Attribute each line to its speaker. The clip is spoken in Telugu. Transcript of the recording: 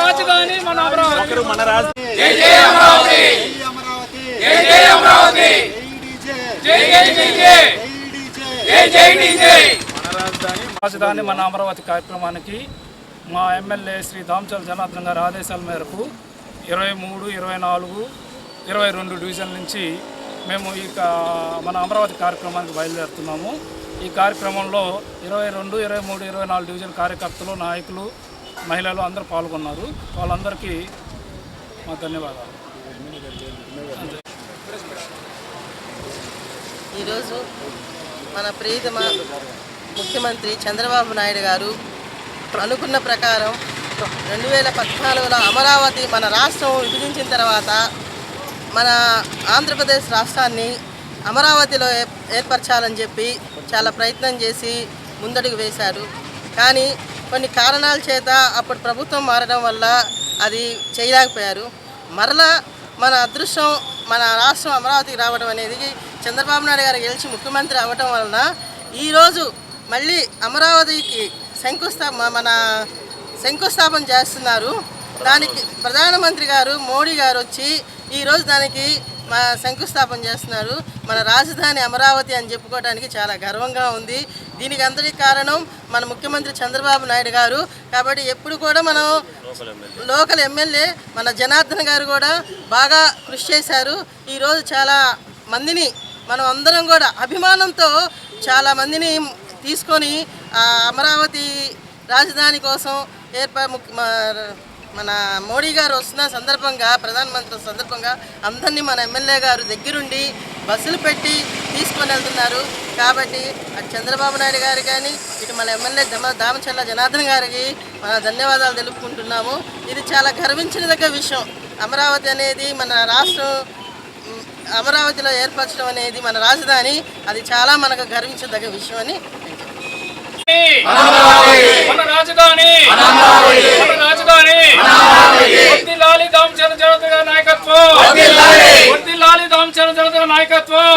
Speaker 1: రాజధాని మన అమరావతి
Speaker 2: రాజధాని
Speaker 1: రాజధాని మన అమరావతి కార్యక్రమానికి మా ఎమ్మెల్యే శ్రీ దామచల్ జనార్దన్ గారి ఆదేశాల మేరకు ఇరవై మూడు ఇరవై నాలుగు ఇరవై రెండు డివిజన్ నుంచి మేము ఇక మన అమరావతి కార్యక్రమానికి బయలుదేరుతున్నాము. ఈ కార్యక్రమంలో ఇరవై రెండు ఇరవై మూడు ఇరవై నాలుగు డివిజన్ కార్యకర్తలు నాయకులు మహిళలు అందరూ పాల్గొన్నారు. వాళ్ళందరికీ మా ధన్యవాదాలు.
Speaker 3: ఈరోజు మన ప్రీతమ ముఖ్యమంత్రి చంద్రబాబు నాయుడు గారు అనుకున్న ప్రకారం రెండు వేల పద్నాలుగులో అమరావతి మన రాష్ట్రం విభజించిన తర్వాత మన ఆంధ్రప్రదేశ్ రాష్ట్రాన్ని అమరావతిలో ఏ- ఏర్పరచాలని చెప్పి చాలా ప్రయత్నం చేసి ముందడుగు వేశారు. కానీ కొన్ని కారణాల చేత అప్పుడు ప్రభుత్వం మారడం వల్ల అది చేయలేకపోయారు. మరలా మన అదృష్టం మన రాష్ట్రం అమరావతికి రావడం అనేది చంద్రబాబు నాయుడు గారు గెలిచి ముఖ్యమంత్రి అవ్వడం వలన ఈరోజు మళ్ళీ అమరావతికి శంకుస్థాప మన శంకుస్థాపన చేస్తున్నారు. దానికి ప్రధానమంత్రి గారు మోడీ గారు వచ్చి ఈరోజు దానికి మా శంకుస్థాపన చేస్తున్నారు. మన రాజధాని అమరావతి అని చెప్పుకోవడానికి చాలా గర్వంగా ఉంది. దీనికి అంతటి కారణం మన ముఖ్యమంత్రి చంద్రబాబు నాయుడు గారు. కాబట్టి ఎప్పుడు కూడా మనం లోకల్ ఎమ్మెల్యే మన జనార్దన్ గారు కూడా బాగా కృషి చేశారు. ఈరోజు చాలా మందిని మనం అందరం కూడా అభిమానంతో చాలా మందిని తీసుకొని ఆ అమరావతి రాజధాని కోసం ఏర్పా ముఖ్య- మన మోడీ గారు వస్తున్న సందర్భంగా ప్రధానమంత్రి సందర్భంగా అందరినీ మన ఎమ్మెల్యే గారు దగ్గరుండి బస్సులు పెట్టి తీసుకొని వెళ్తున్నారు. కాబట్టి చంద్రబాబు నాయుడు గారు కానీ ఇటు మన ఎమ్మెల్యే దమ దామచల్ల జనార్దన్ గారికి మన ధన్యవాదాలు తెలుపుకుంటున్నాము. ఇది చాలా గర్వించదగ్గ విషయం. అమరావతి అనేది మన రాష్ట్రం అమరావతిలో ఏర్పరచడం అనేది మన రాజధాని. అది చాలా మనకు గర్వించదగ్గ విషయం అని
Speaker 1: మన రాజధాని! చలో చలో నాయకత్వం!